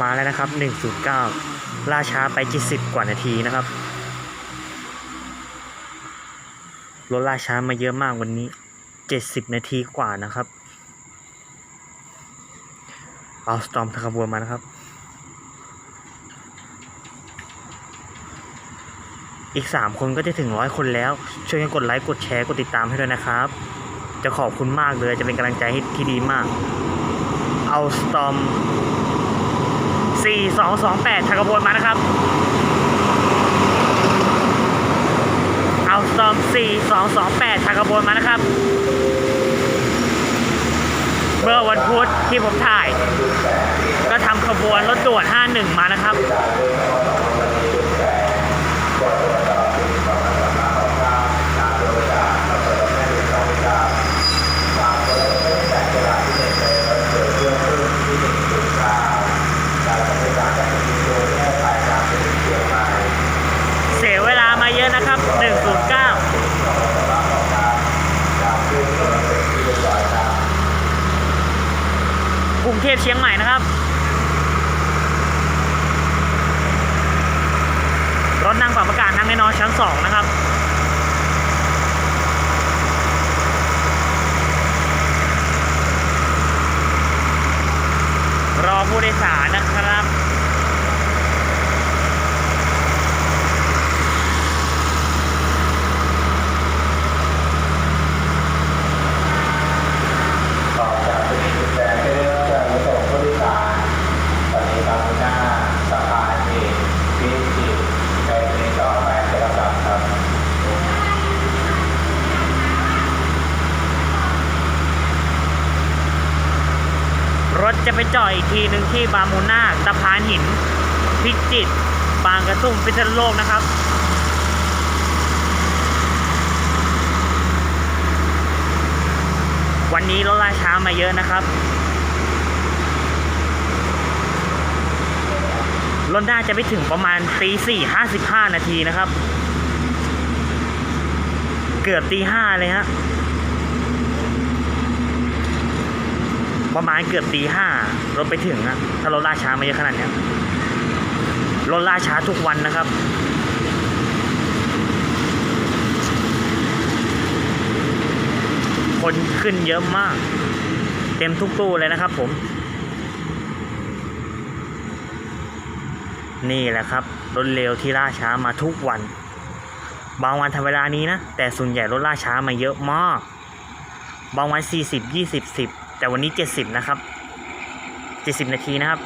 มาแล้วนะครับ 109 ล่าช้าไป 70 กว่านาทีนะครับรถล่าช้ามาเยอะมากวันนี้ 70 นาทีกว่านะครับ เอาสตอมทางขบวนมานะครับ อีก 3 คนก็จะถึงร้อยคนแล้ว ช่วยกันกดไลค์กดแชร์กดติดตามให้ด้วยนะครับ จะขอบคุณมากเลยจะเป็นกำลังใจให้ที่ดีมาก เอาสตอม 4228ทางขบวนมานะครับ เอาซอม4228ทางขบวนมานะครับ เมื่อวันพุธที่ผมถ่าย ก็ทำขบวนรถด่วน 51 มานะครับ เสียเวลามาเยอะนะครับ 109 กรุง เทพเชียงใหม่นะครับ รถนั่งปรับอากาศนั่งแน่นอนชั้น 2 นะครับรอผู้โดยสารนะครับ ต่อจากจุดนี้จุดแดงได้เริ่มจะมาส่งผู้โดยสารตอนนี้ตามหน้าสะพานเอกพิจิตรไปในต่อไปจะรับรับครับ รถจะไปจอดอีกทีหนึ่งที่บามูนาสะพานหิน พิจิตรบางกระทุ่มพิษณุโลกนะครับวันนี้รถล่าช้ามาเยอะนะครับ รถน่าจะไปถึงประมาณตีสี่ห้าสิบห้านาทีนะครับ เกือบตีห้าเลยฮะ ประมาณเกือบตีห้ารถไปถึงอะถ้ารถล่าช้ามาเยอะขนาดเนี้ยรถล่าช้าทุกวันนะครับ คนขึ้นเยอะมาก เต็มทุกตู้เลยนะครับผม นี่แหละครับ รถเร็วที่ล่าช้ามาทุกวัน บางวันทำเวลานี้นะ แต่ส่วนใหญ่รถล่าช้ามาเยอะมาก บางวัน 40 20 10 แต่วันนี้ 70 นะครับ 70 นาทีนะครับ